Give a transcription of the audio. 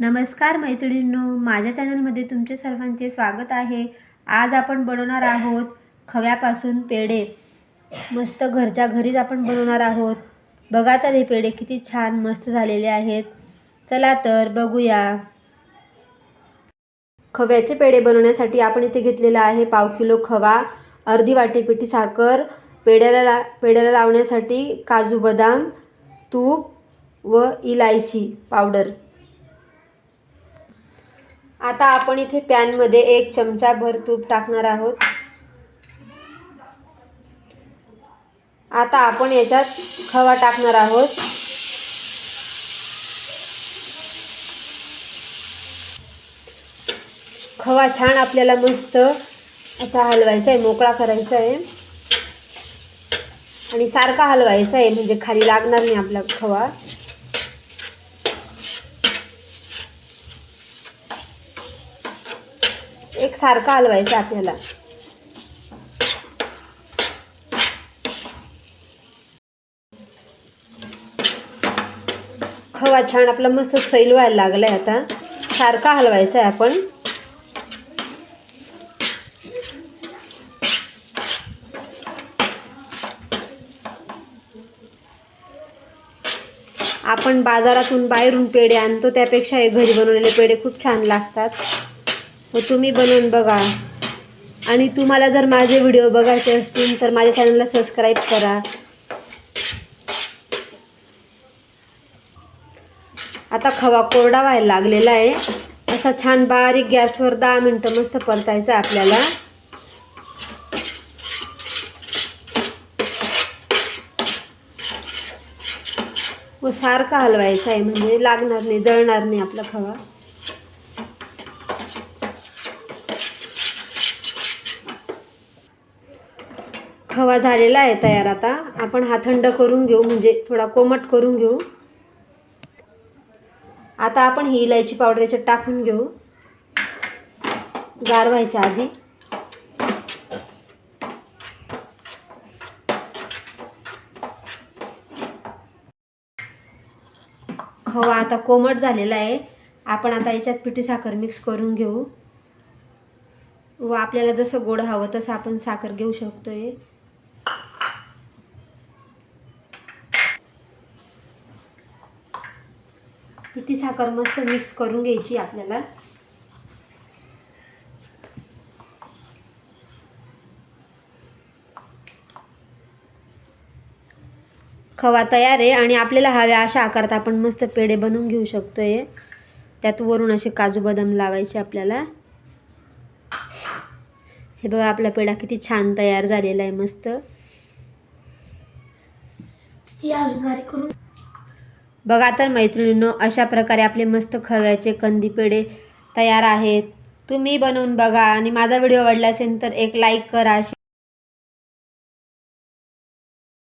नमस्कार मैत्रिणींनो माझ्या चॅनलमध्ये तुमचे सर्वांचे स्वागत आहे. आज आपण बनवणार आहोत खव्यापासून पेढे. मस्त घरच्या घरीच आपण बनवणार आहोत. बघा तर हे पेढे किती छान मस्त झालेले आहेत. चला तर बघूया. खव्याचे पेढे बनवण्यासाठी आपण इथे घेतलेला आहे पाव किलो खवा अर्धी वाटी साखर पेढ्याला ला पेढ्याला लावण्यासाठी काजू बदाम तूप व इलायची पावडर. आता आपण इथे पॅनमध्ये एक चमचाभर तूप टाकणार आहोत. आता आपण याच्यात खवा टाकणार आहोत. खवा छान आपल्याला मस्त असा हलवायचा आहे मोकळा करायचा आहे. आणि सारखा हलवायचा आहे म्हणजे खाली लागणार नाही आपला खवा. एक सारखा हलवायचा आपल्याला. खवा छान आपला मस्त सैल व्हायला लागलाय आता. सारखा हलवायचा आहे आपण. आपण बाजारातून बाहेरून पेढे आणतो त्यापेक्षा हे घरी बनवलेले पेढे खूप छान लागतात. व तुम्ही बनवून बघा. आणि तुम्हाला जर माझे व्हिडिओ बघायचे असतील तर माझ्या चॅनलला सबस्क्राईब करा. आता खवा कोरडा व्हायला लागलेला आहे. असा छान बारीक गॅसवर दहा मिनटं मस्त परतायचा आपल्याला. व सारखा हलवायचा आहे म्हणजे लागणार नाही जळणार नाही आपला खवा. खवा झालेला आहे तयार आता. आपण हा थंड करून घेऊ म्हणजे थोडा कोमट करून घेऊ. आता आपण ही इलायची पावडर याच्यात टाकून घेऊ. गार व्हायच्या आधी. खवा आता कोमट झालेला आहे. आपण आता याच्यात पिठी साखर मिक्स करून घेऊ. व आपल्याला जसं गोड हवं तसं आपण साखर घेऊ शकतो आहे पिठी साखर मस्त मिक्स करून घ्यायची आपल्याला. खवा तयार आहे आणि आपल्याला हव्या अशा आकारात आपण मस्त पेढे बनवून घेऊ शकतोय. त्यात वरून असे काजू बदाम लावायचे आपल्याला. हे बघा आपला पेढा किती छान तयार झालेला आहे मस्त. बघा तर मैत्रिणींनो अशा प्रकारे आपले मस्त खव्याचे कंदी पेढे तयार आहेत. तुम्ही बनवून बघा आणि माझा व्हिडिओ आवडला असेल तर एक लाईक करा